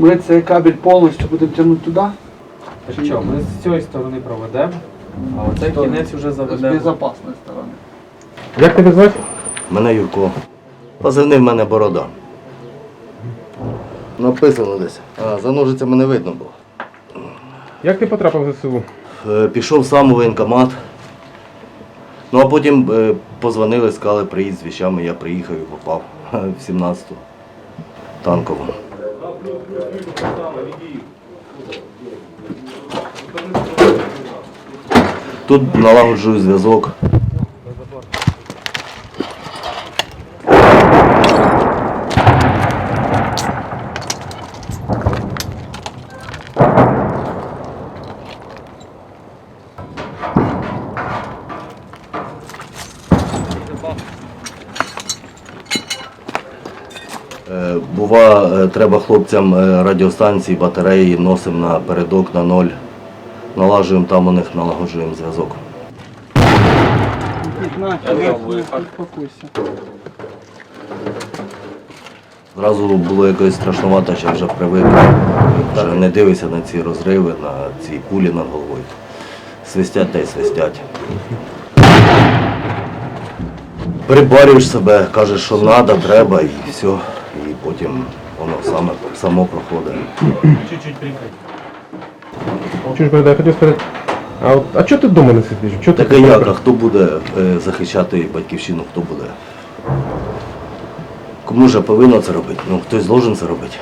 Ми цей кабель повністю будемо тягнути туди. Так що, ми з цієї сторони проведемо, а оцей Сторони. кінець вже З заведемо. безпечної сторони. Як тебе звати? Мене Юрко. Позивний в мене борода. Написано десь. А, за ножицями не видно було. Як ти потрапив в ЗСУ? Е, Пішов сам у воєнкомат. Ну а потім е, позвонили, сказали, приїдь з віщами, я приїхав і попав в 17-ту танкову. Тут налагоджую зв'язок. Е, Бува, е, треба хлопцям е, радіостанції, батареї носимо на передок на ноль. Налажуємо там у них, налагоджуємо зв'язок. Зразу було якось страшнувато, що вже привик. Вже не дивишся на ці розриви, на ці пулі над головою. Свистять та й свистять. Приборюєш себе, кажеш, що треба, треба, і все. Потім воно саме, само проходить. Чуть-чуть я хотів сказати, а, от, а чого ти вдома не сидиш? Чого ти Таке тут як, а хто буде е, захищати батьківщину, хто буде? Кому ж повинно це робити? Ну, хтось должен це робити.